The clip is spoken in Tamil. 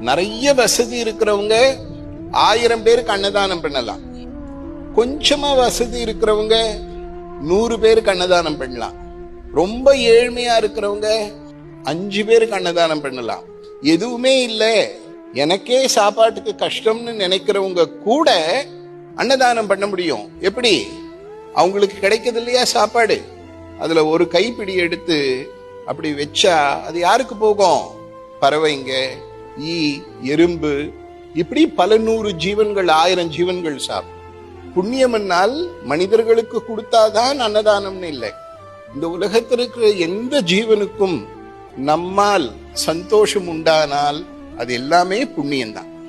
நிறைய வசதி இருக்கிறவங்க ஆயிரம் பேருக்கு அன்னதானம் பண்ணலாம். கொஞ்சமா வசதி இருக்கிறவங்க நூறு பேருக்கு அன்னதானம் பண்ணலாம். ரொம்ப ஏழ்மையா இருக்கிறவங்க அஞ்சு பேருக்கு அன்னதானம் பண்ணலாம். எதுவுமே இல்லை. எனக்கே சாப்பாட்டுக்கு கஷ்டம்னு நினைக்கிறவங்க கூட அன்னதானம் பண்ண முடியும். எப்படி? அவங்களுக்கு கிடைக்கிறது இல்லையா சாப்பாடு? அதுல ஒரு கைப்பிடி எடுத்து அப்படி வச்சா அது யாருக்கு போகும்? பறவைங்க ஈ எறும்பு இப்படி பல நூறு ஜீவன்கள் ஆயிரம் ஜீவன்கள் சாப்பிடும் புண்ணியம்னால் மனிதர்களுக்கு கொடுத்தாதான் அன்னதானம்னு இல்லை. இந்த உலகத்தில் இருக்கிற எந்த ஜீவனுக்கும் நம்மால் சந்தோஷம் உண்டானால் அது எல்லாமே புண்ணியம்தான்.